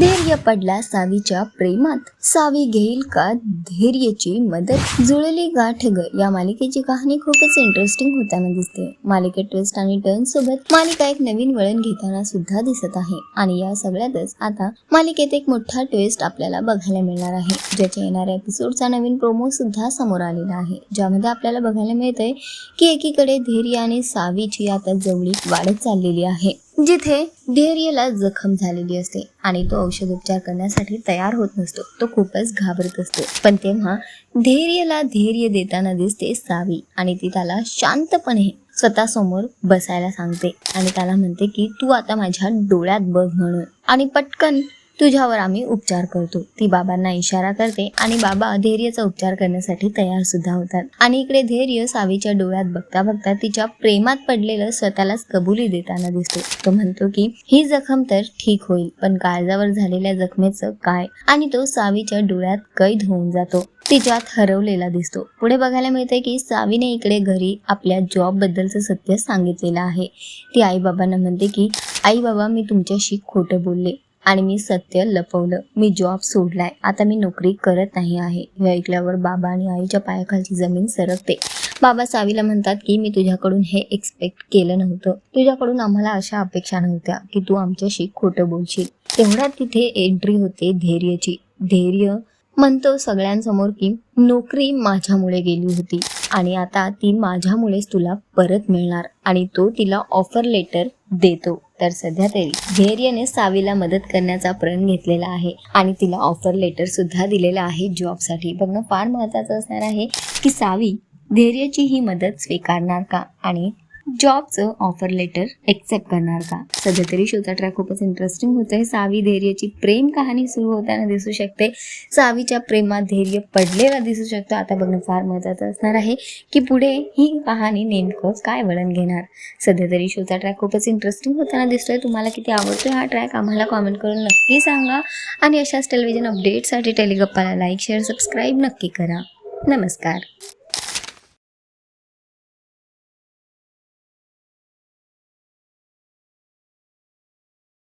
धैर्य पडला सावीच्या प्रेमात. सावी घेईल का धैर्यची मदत? जुळली गाठ ग. या मालिकेची कहाणी खूपच इंटरेस्टिंग होताना दिसते. मालिकेत ट्विस्ट आणि टर्न सोबत मालिका एक नवीन वळण घेताना सुद्धा दिसत आहे. आणि या सगळ्यातच आता मालिकेत एक मोठा ट्विस्ट आपल्याला बघायला मिळणार आहे. ज्याच्या येणाऱ्या एपिसोडचा नवीन प्रोमो सुद्धा समोर आलेला आहे. ज्यामध्ये आपल्याला बघायला मिळतंय की एकीकडे धैर्य आणि सावीची आता जवळीक वाढत चाललेली आहे. जिथे धैर्यला जखम झालेली असते आणि तो औषधोपचार करण्यासाठी तयार होत नसतो. तो खूपच घाबरत असतो. पण तेव्हा धैर्यला धैर्य देताना दिसते सावी आणि ती त्याला शांतपणे स्वतःसमोर बसायला सांगते आणि त्याला म्हणते की तू आता माझ्या डोळ्यात बघ म्हणून. आणि पटकन तुझ्यावर आम्ही उपचार करतो. ती बाबांना इशारा करते आणि बाबा धैर्यचा उपचार करण्यासाठी तयार सुद्धा होतात. आणि इकडे धैर्य सावीच्या डोळ्यात बघता बघता तिच्या प्रेमात पडलेलं स्वतःलाच कबुली देताना दिसतो. तो म्हणतो की ही जखम तर ठीक होईल पण काळजावर झालेल्या जखमेचं काय? आणि तो सावीच्या डोळ्यात कैद होऊन जातो. तिच्यात हरवलेला दिसतो. पुढे बघायला मिळते की सावीने इकडे घरी आपल्या जॉब बद्दलचं सत्य सांगितलेलं आहे. ती आई बाबांना म्हणते की आई बाबा मी तुमच्याशी खोटं बोलले. आणि मी सत्य लपवलं. मी जॉब सोडलाय. आता मी नोकरी करत नाही आहे. हे ऐकल्यावर बाबा आणि आईच्या पायाखालची जमीन सरकते. बाबा सावीला म्हणतात की मी तुझ्याकडून हे एक्सपेक्ट केलं नव्हतं. तुझ्याकडून आम्हाला अशा अपेक्षा नव्हत्या की तू आमच्याशी खोटं बोलशील. तेवढ्यात तिथे एंट्री होते धैर्यची. धैर्य म्हणतो सगळ्यांसमोर की नोकरी माझ्यामुळे गेली होती आणि आता ती माझ्यामुळेच तुला परत मिळणार आणि तो तिला ऑफर लेटर देतो. तर सध्या तरी धैर्यने सावीला मदत करण्याचा प्रण घेतलेला आहे आणि तिला ऑफर लेटर सुद्धा दिलेला आहे जॉबसाठी बघणं फार महत्त्वाचं असणार आहे की सावी धैर्यची ही मदत स्वीकारणार का? आणि जॉबचं ऑफर लेटर एक्सेप्ट करणार का? सध्या तरी शोचा ट्रॅक खूपच इंटरेस्टिंग होतोय. सावी धैर्यची प्रेम कहाणी सुरू होताना दिसू शकते. सावीच्या प्रेमात धैर्य पडलेला दिसू शकतो. आता बघणं फार महत्वाचं असणार आहे की पुढे ही कहाणी नेमकं काय वळण घेणार? सध्या तरी शोचा ट्रॅक खूपच इंटरेस्टिंग होताना दिसतोय. तुम्हाला किती आवडतोय हा ट्रॅक आम्हाला कॉमेंट करून नक्की सांगा. आणि अशाच टेलिव्हिजन अपडेटसाठी टेलिगप्पाला लाईक शेअर सबस्क्राईब नक्की करा. नमस्कार.